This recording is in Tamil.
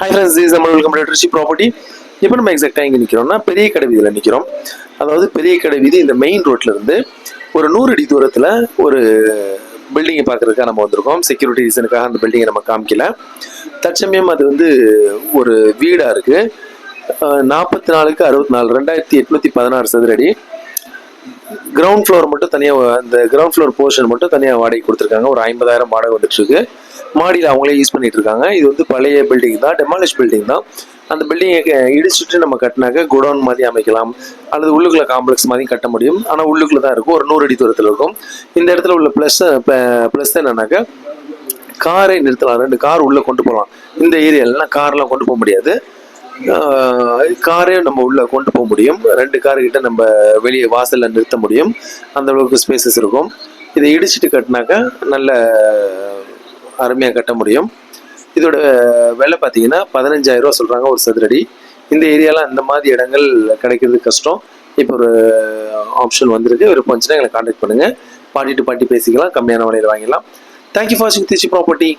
ஹை ஃப்ரெண்ட்ஸ் இஸ் நம்ம வெல்கம் டு ப்ராப்பர்ட்டி இப்போ நம்ம எக்ஸாக்டாக எங்கே நிற்கிறோம்னா பெரிய கடை வீதியில் நிற்கிறோம் அதாவது பெரிய கடை வீதி இந்த மெயின் ரோட்ல இருந்து ஒரு நூறு அடி தூரத்தில் ஒரு பில்டிங்கை பார்க்கறதுக்காக நம்ம வந்திருக்கோம். செக்யூரிட்டி ரீசனுக்காக அந்த பில்டிங்கை நம்ம காமிக்கல. தற்சமயம் அது வந்து ஒரு வீடாக இருக்குது நாற்பத்தி நாலுக்கு அறுபத்தி நாலு ரெண்டாயிரத்தி எட்நூற்றி பதினாறு சதுரடி. கிரவுண்ட் ஃப்ளோர் மட்டும் தனியாக அந்த கிரவுண்ட் ஃப்ளோர் போர்ஷன் மட்டும் தனியாக வாடகை கொடுத்துருக்காங்க. ஒரு ஐம்பதாயிரம் வாடகை வந்துட்டுருக்கு மாடியில் அவங்களே யூஸ் பண்ணிட்டு இருக்காங்க. இது வந்து பழைய பில்டிங் தான் டெமாலிஷ் பில்டிங் தான். அந்த பில்டிங்கை இடிச்சுட்டு நம்ம கட்டினாக்க குடோன் மாதிரி அமைக்கலாம். அல்லது உள்ளுக்குள்ள காம்ப்ளெக்ஸ் மாதிரி கட்ட முடியும். ஆனால் உள்ளுக்குள்ள தான் இருக்கும். ஒரு நூறு அடி தூரத்தில் இருக்கும். இந்த இடத்துல உள்ள ப்ளஸ் ப்ளஸ் என்னன்னாக்கா காரை நிறுத்தலாம். ரெண்டு கார் உள்ளே கொண்டு போகலாம். இந்த ஏரியாலலாம் கார்லாம் கொண்டு போக முடியாது. காரையும் நம்ம உள்ளே கொண்டு போக முடியும். ரெண்டு கார்கிட்ட நம்ம வெளியே வாசலில் நிறுத்த முடியும். அந்த அளவுக்கு ஸ்பேசஸ் இருக்கும். இதை இடிச்சிட்டு கட்டினாக்கா நல்ல அருமையாக கட்ட முடியும். இதோட விலை பார்த்தீங்கன்னா பதினஞ்சாயிரம் ரூபா சொல்கிறாங்க ஒரு சதுரடி. இந்த ஏரியாவில் அந்த மாதிரி இடங்கள் கிடைக்கிறது கஷ்டம். இப்போ ஒரு ஆப்ஷன் வந்திருக்கு. விருப்பம் வந்துச்சுன்னா எங்களை காண்டாக்ட் பண்ணுங்கள் பாட்டி டு பாட்டி பேசிக்கலாம். கம்மியான விலையில் வாங்கிடலாம். தேங்க்யூ ஃபார் வாட்சிங் திருச்சி ப்ராப்பர்ட்டி